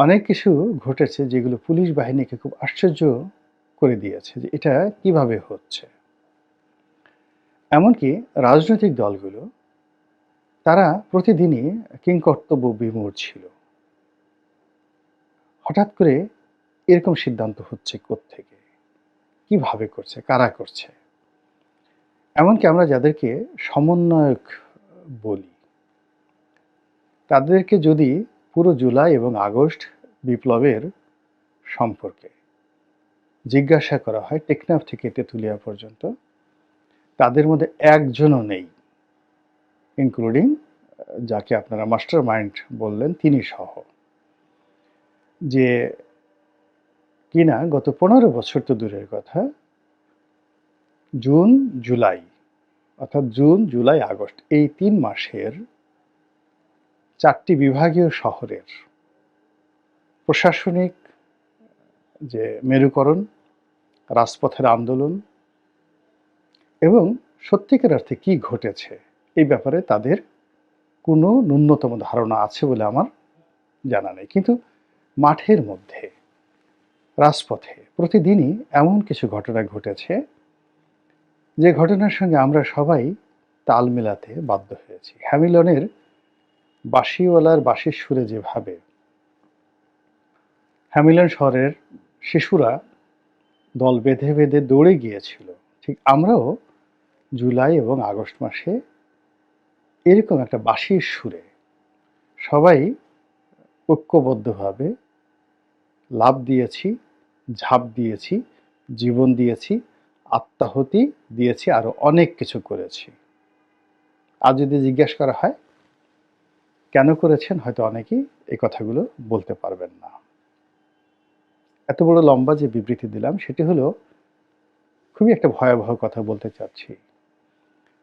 অনেক কিছু ঘটেছে যেগুলো পুলিশ বাহিনীকে খুব আশ্চর্য করে দিয়েছে যে এটা কীভাবে হচ্ছে। এমনকি রাজনৈতিক দলগুলো, তারা প্রতিদিনই কিংকর্তব্য বিমূঢ় ছিল। হঠাৎ করে এরকম সিদ্ধান্ত হচ্ছে থেকে কীভাবে করছে? কারা করছে? এমনকি আমরা যাদেরকে সমন্বয়ক বলি, তাদেরকে যদি পুরো জুলাই এবং আগস্ট বিপ্লবের সম্পর্কে জিজ্ঞাসা করা হয় টেকনাফ থেকে তেঁতুলিয়া পর্যন্ত। তাদের মধ্যে একজনও নেই ইনক্লুডিং যাকে আপনারা মাস্টার মাইন্ড বললেন, তিনি সহ। যে কিনা গত পনেরো বছর তো দূরের কথা, জুন, জুলাই, অর্থাৎ জুন, জুলাই, আগস্ট, এই তিন মাসের চারটি বিভাগীয় শহরের প্রশাসনিক যে মেরুকরণ, রাজপথের আন্দোলন এবং সত্যিকার অর্থে কী ঘটেছে এই ব্যাপারে তাদের কোনো ন্যূনতম ধারণা আছে বলে আমার জানা নেই। কিন্তু মাঠের মধ্যে, রাজপথে প্রতিদিনই এমন কিছু ঘটনা ঘটেছে, যে ঘটনার সঙ্গে আমরা সবাই তাল মেলাতে বাধ্য হয়েছি। হ্যামিলনের বাঁশিওয়ালার বাঁশির সুরে যেভাবে হ্যামিলন শহরের শিশুরা দল বেঁধে বেঁধে দৌড়ে গিয়েছিল, ঠিক আমরাও জুলাই এবং আগস্ট মাসে এরকম একটা বাঁশির সুরে সবাই ঐক্যবদ্ধভাবে লাভ দিয়েছি, ঝাঁপ দিয়েছি, জীবন দিয়েছি, আত্মাহতি দিয়েছি আরও অনেক কিছু করেছি। আর যদি জিজ্ঞেস করা হয় কেন করেছেন? হয়তো অনেকেই এই কথাগুলো বলতে পারবেন না। এত বড় লম্বা যে বিবৃতি দিলাম, সেটি হলো, খুবই একটা ভয়াবহ কথা বলতে চাচ্ছি।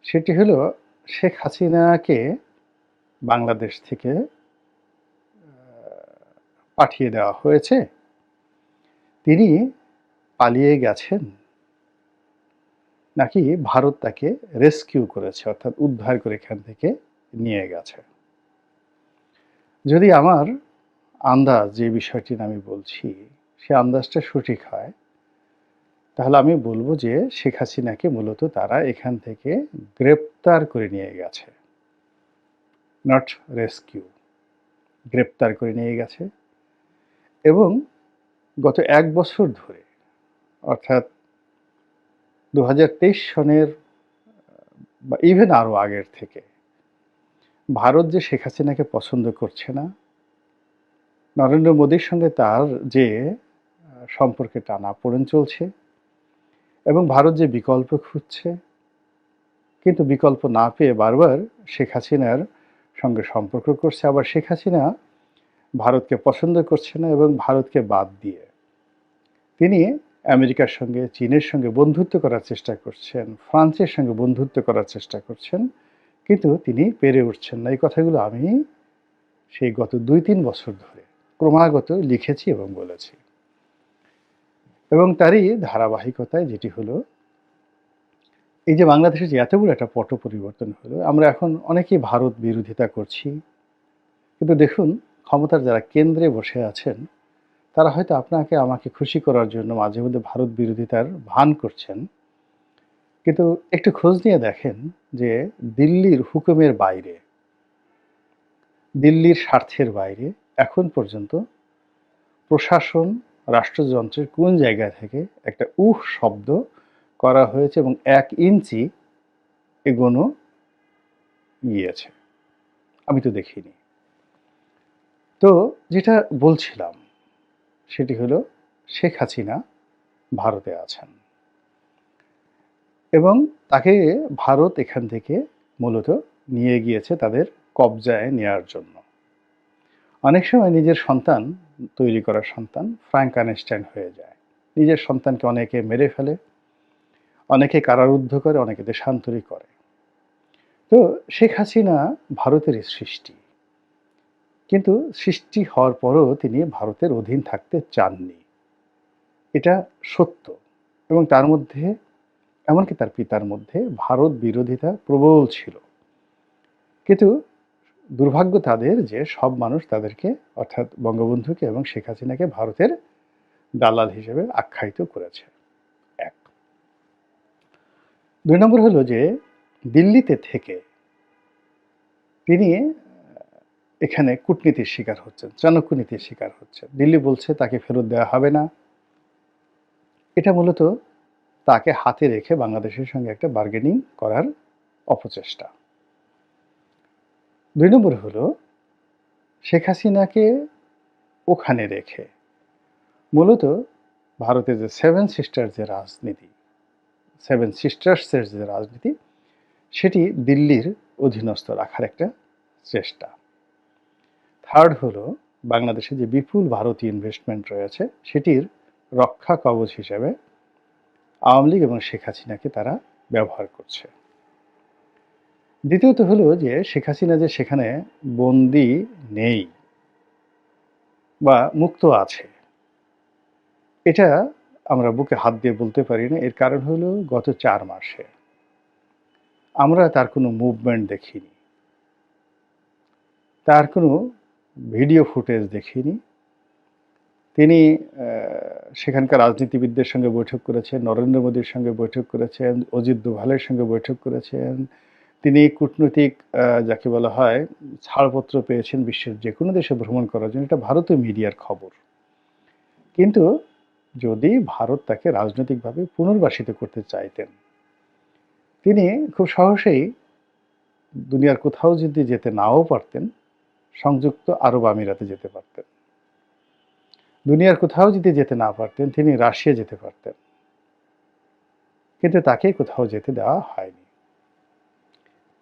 সেটি হলো, শেখ হাসিনাকে বাংলাদেশ থেকে পাঠিয়ে দেওয়া হয়েছে। তিনি পালিয়ে গেছেন। নাকি ভারত তাকে রেস্কিউ করেছে, অর্থাৎ উদ্ধার করে এখান থেকে নিয়ে গেছে। যদি আমার আন্দাজ যে বিষয়টি আমি বলছি, সে আন্দাজটা সঠিক হয়, তাহলে আমি বলব যে শেখ হাসিনাকে মূলত তারা এখান থেকে গ্রেপ্তার করে নিয়ে গেছে। নট রেস্কিউ গ্রেপ্তার করে নিয়ে গেছে। এবং গত এক বছর ধরে, অর্থাৎ দু হাজার তেইশ সনের, বা ইভেন আরও আগের থেকে ভারত যে শেখ হাসিনাকে পছন্দ করছে না, নরেন্দ্র মোদীর সঙ্গে তার যে সম্পর্কে টানা পড়েন চলছে এবং ভারত যে বিকল্প খুঁজছে, কিন্তু বিকল্প না পেয়ে বারবার শেখ হাসিনার সঙ্গে সম্পর্ক করছে। আবার শেখ হাসিনা ভারতকে পছন্দ করছে না এবং ভারতকে বাদ দিয়ে তিনি আমেরিকার সঙ্গে, চীনের সঙ্গে বন্ধুত্ব করার চেষ্টা করছেন, ফ্রান্সের সঙ্গে বন্ধুত্ব করার চেষ্টা করছেন। কিন্তু তিনি পেরে উঠছেন না। এই কথাগুলো আমি সেই গত দুই তিন বছর ধরে ক্রমাগত লিখেছি এবং বলেছি। এবং তারই ধারাবাহিকতায় যেটি হলো, এই যে বাংলাদেশে যে এত বড় একটা পট পরিবর্তন হলো, আমরা এখন অনেকেই ভারত বিরোধিতা করছি। কিন্তু দেখুন, ক্ষমতার যারা কেন্দ্রে বসে আছেন, তারা হয়তো আপনাকে, আমাকে খুশি করার জন্য মাঝে মধ্যে ভারত বিরোধিতার ভান করছেন। কিন্তু একটু খোঁজ নিয়ে দেখেন যে দিল্লির হুকুমের বাইরে, দিল্লির স্বার্থের বাইরে এখন পর্যন্ত প্রশাসন, রাষ্ট্রযন্ত্রের কোন জায়গা থেকে একটা উহ শব্দ করা হয়েছে এবং এক ইঞ্চি এগোনো গিয়েছে? আমি তো দেখিনি। তো যেটা বলছিলাম সেটি হলো শেখ হাসিনা ভারতে আছেন। এবং তাকে ভারত এখান থেকে মূলত নিয়ে গিয়েছে তাদের কবজায় নেওয়ার জন্য। অনেক সময় নিজের সন্তান তৈরি করা সন্তান ফ্র্যাঙ্ক আনস্ট্যান্ড হয়ে যায়। নিজের সন্তানকে অনেকে মেরে ফেলে, অনেকে কারারুদ্ধ করে, অনেকে দেশান্তরী করে। তো শেখ হাসিনা ভারতের সৃষ্টি। কিন্তু সৃষ্টি হওয়ার পরও তিনি ভারতের অধীন থাকতে চাননি। এটা সত্য এবং তার মধ্যে এমনকি তার পিতার মধ্যে ভারত বিরোধিতা প্রবল ছিল। কিন্তু দুর্ভাগ্য তাদের যে সব মানুষ তাদেরকে, অর্থাৎ বঙ্গবন্ধুকে এবং শেখ হাসিনাকে ভারতের দালাল হিসেবে আখ্যায়িত করেছে। এক। দুই নম্বর হলো যে দিল্লিতে থেকে তিনি এখানে কূটনীতির শিকার হচ্ছেন চাণক্য নীতির শিকার হচ্ছেন। দিল্লি বলছে তাকে ফেরত দেওয়া হবে না। এটা মূলত তাকে হাতে রেখে বাংলাদেশের সঙ্গে একটা বার্গেনিং করার অপচেষ্টা। দুই নম্বর হলো, শেখ হাসিনাকে ওখানে রেখে মূলত ভারতের যে সেভেন সিস্টার যে রাজনীতি সেভেন সিস্টার্সের যে রাজনীতি, সেটি দিল্লির অধীনস্থ রাখার একটা চেষ্টা। থার্ড হলো, বাংলাদেশে যে বিপুল ভারতীয় ইনভেস্টমেন্ট রয়েছে, সেটির রক্ষা কবচ হিসেবে আওয়ামী লীগ এবং শেখ হাসিনাকে তারা ব্যবহার করছে। দ্বিতীয়ত হলো যে, শেখ হাসিনা যে সেখানে বন্দি নেই বা মুক্ত আছে, এটা আমরা বুকে হাত দিয়ে বলতে পারি না। এর কারণ হলো গত চার মাসে আমরা তার কোনো মুভমেন্ট দেখিনি, তার কোনো ভিডিও ফুটেজ দেখিনি তিনি সেখানকার রাজনীতিবিদদের সঙ্গে বৈঠক করেছেন, নরেন্দ্র মোদীর সঙ্গে বৈঠক করেছেন, অজিত দোভালের সঙ্গে বৈঠক করেছেন। তিনি কূটনৈতিক যাকে বলা হয়, ছাড়পত্র পেয়েছেন বিশ্বের যে কোনো দেশে ভ্রমণ করার জন্য। এটা ভারতীয় মিডিয়ার খবর। কিন্তু যদি ভারত তাকে রাজনৈতিকভাবে পুনর্বাসিত করতে চাইতেন, তিনি খুব সহজেই দুনিয়ার কোথাও যদি যেতে নাও পারতেন, সংযুক্ত আরব আমিরাতে যেতে পারতেন। দুনিয়ার কোথাও যদি যেতে না পারতেন, তিনি রাশিয়া যেতে পারতেন। কিন্তু তাকে কোথাও যেতে দেওয়া হয়নি।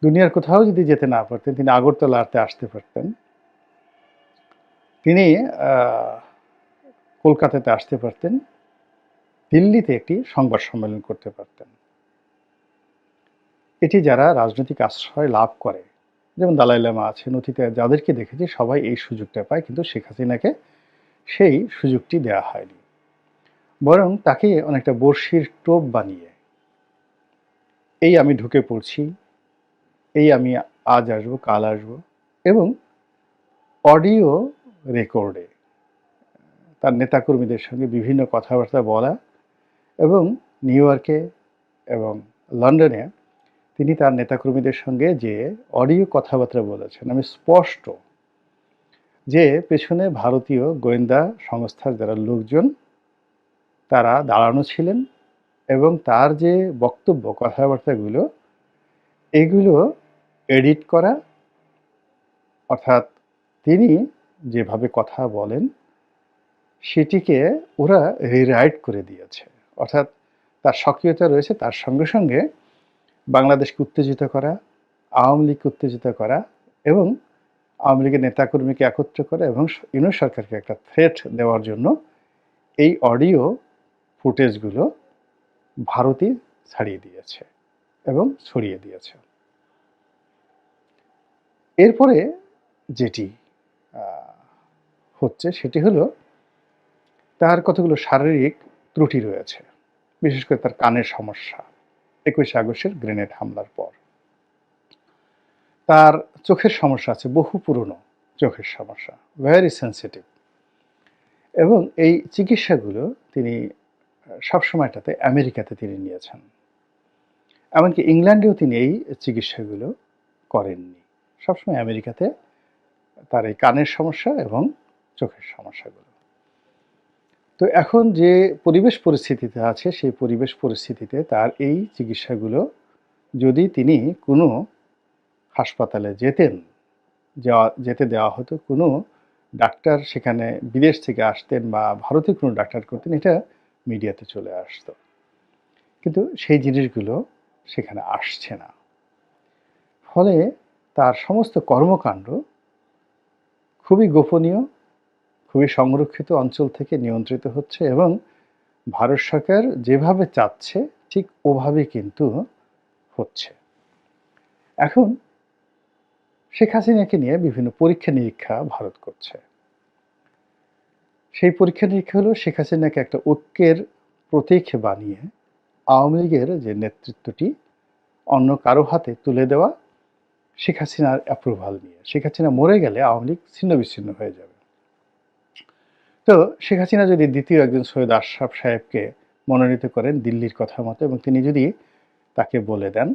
দুনিয়ার কোথাও যদি যেতে না পারতেন, তিনি আগরতলাতে আসতে পারতেন। তিনি কলকাতাতে আসতে পারতেন। দিল্লিতে একটি সংবাদ সম্মেলন করতে পারতেন। এটি যারা রাজনৈতিক আশ্রয় লাভ করে, যেমন দালাই লামা আছেন, অতীতে যাদেরকে দেখেছি, সবাই এই সুযোগটা পায়। কিন্তু শেখ হাসিনাকে সেই সুযোগটি দেওয়া হয়নি। বরং তাকে অনেকটা বর্ষির টোপ বানিয়ে, এই আমি ঢুকে পড়ছি, এই আমি আজ আসব, কাল আসব। এবং অডিও রেকর্ডে তার নেতাকর্মীদের সঙ্গে বিভিন্ন কথাবার্তা বলা এবং নিউ ইয়র্কে এবং লন্ডনে তিনি তার নেতাকর্মীদের সঙ্গে যে অডিও কথাবার্তা বলেছেন, আমি স্পষ্ট যে পেছনে ভারতীয় গোয়েন্দা সংস্থার যারা লোকজন, তারা দাঁড়ানো ছিলেন এবং তার যে বক্তব্য, কথাবার্তাগুলো, এগুলো এডিট করা, অর্থাৎ তিনি যেভাবে কথা বলেন, সেটিকে ওরা রিরাইট করে দিয়েছে। অর্থাৎ তার সক্রিয়তা রয়েছে, তার সঙ্গে সঙ্গে বাংলাদেশকে উত্তেজিত করা, আওয়ামী লীগকে উত্তেজিত করা এবং আওয়ামী লীগের নেতাকর্মীকে একত্র করে এবং ইউনিট সরকারকে একটা থ্রেট দেওয়ার জন্য এই অডিও ফুটেজগুলো ভারতই ছাড়িয়ে দিয়েছে এবং ছড়িয়ে দিয়েছে। এরপরে যেটি হচ্ছে সেটি হলো তার কতগুলো শারীরিক ত্রুটি রয়েছে, বিশেষ করে তার কানের সমস্যা, একুশে আগস্টের গ্রেনেড হামলার পর। তার চোখের সমস্যা আছে, বহু পুরনো চোখের সমস্যা ভেরি সেন্সিটিভ এবং এই চিকিৎসাগুলো তিনি সবসময়টাতে আমেরিকাতে তিনি নিয়েছেন। এমনকি ইংল্যান্ডেও তিনি এই চিকিৎসাগুলো করেননি। সবসময় আমেরিকাতে তার এই কানের সমস্যা এবং চোখের সমস্যাগুলো। তো এখন যে পরিবেশ পরিস্থিতিতে আছে, সেই পরিবেশ পরিস্থিতিতে তার এই চিকিৎসাগুলো যদি তিনি কোনো হাসপাতালে যেতেন, যাওয়া, যেতে দেওয়া হতো, কোনো ডাক্তার সেখানে বিদেশ থেকে আসতেন বা ভারতে কোনো ডাক্তার করতেন, এটা মিডিয়াতে চলে আসতো। কিন্তু সেই জিনিসগুলো সেখানে আসছে না। ফলে তার সমস্ত কর্মকাণ্ড খুবই গোপনীয়, খুবই সংরক্ষিত অঞ্চল থেকে নিয়ন্ত্রিত হচ্ছে এবং ভারত সরকার যেভাবে চাচ্ছে, ঠিক ওভাবে কিন্তু হচ্ছে। এখন শেখ হাসিনাকে নিয়ে বিভিন্ন পরীক্ষা নিরীক্ষা ভারত করছে। সেই পরীক্ষা নিরীক্ষা হলো শেখ হাসিনাকে একটা ঐক্যের প্রতীক বানিয়ে আওয়ামী লীগের যে নেতৃত্বটি, অন্য কারও হাতে তুলে দেওয়া শেখ হাসিনার অ্যাপ্রুভাল নিয়ে। শেখ হাসিনা মরে গেলে আওয়ামী লীগ ছিন্ন বিচ্ছিন্ন হয়ে যাবে। তো শেখ হাসিনা যদি দ্বিতীয় একজন সৈয়দ আশরাফ সাহেবকে মনোনীত করেন দিল্লির কথা মতো, এবং তিনি যদি তাকে বলে দেন,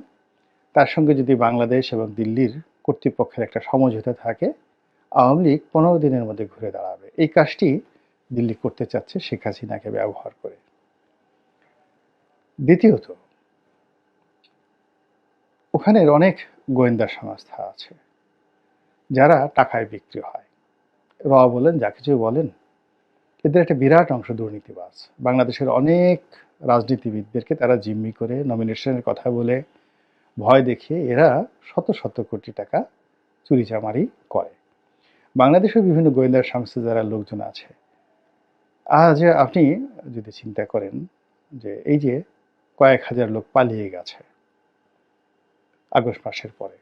তার সঙ্গে যদি বাংলাদেশ এবং দিল্লির কর্তৃপক্ষের একটা সমঝোতা থাকে, আওয়ামী লীগ পনেরো দিনের মধ্যে ঘুরে দাঁড়াবে। এই কাজটি দিল্লি করতে চাচ্ছে শেখ হাসিনাকে ব্যবহার করে। দ্বিতীয়ত, ওখানের অনেক গোয়েন্দা সংস্থা আছে, যারা টাকায় বিক্রি হয়। র বলেন, যা কিছু বলেন, এদের একটা বিরাট অংশ দুর্নীতিবাজ। বাংলাদেশের অনেক রাজনীতিবিদদেরকে তারা জিম্মি করে নমিনেশনের কথা বলে ভয় দেখিয়ে এরা শত শত কোটি টাকা চুরি চামারি করে। বাংলাদেশের বিভিন্ন গোয়েন্দা সংস্থা যারা লোকজন আছে, আজ আপনি যদি চিন্তা করেন যে এই যে কয়েক হাজার লোক পালিয়ে গেছে আগস্ট মাসের পরে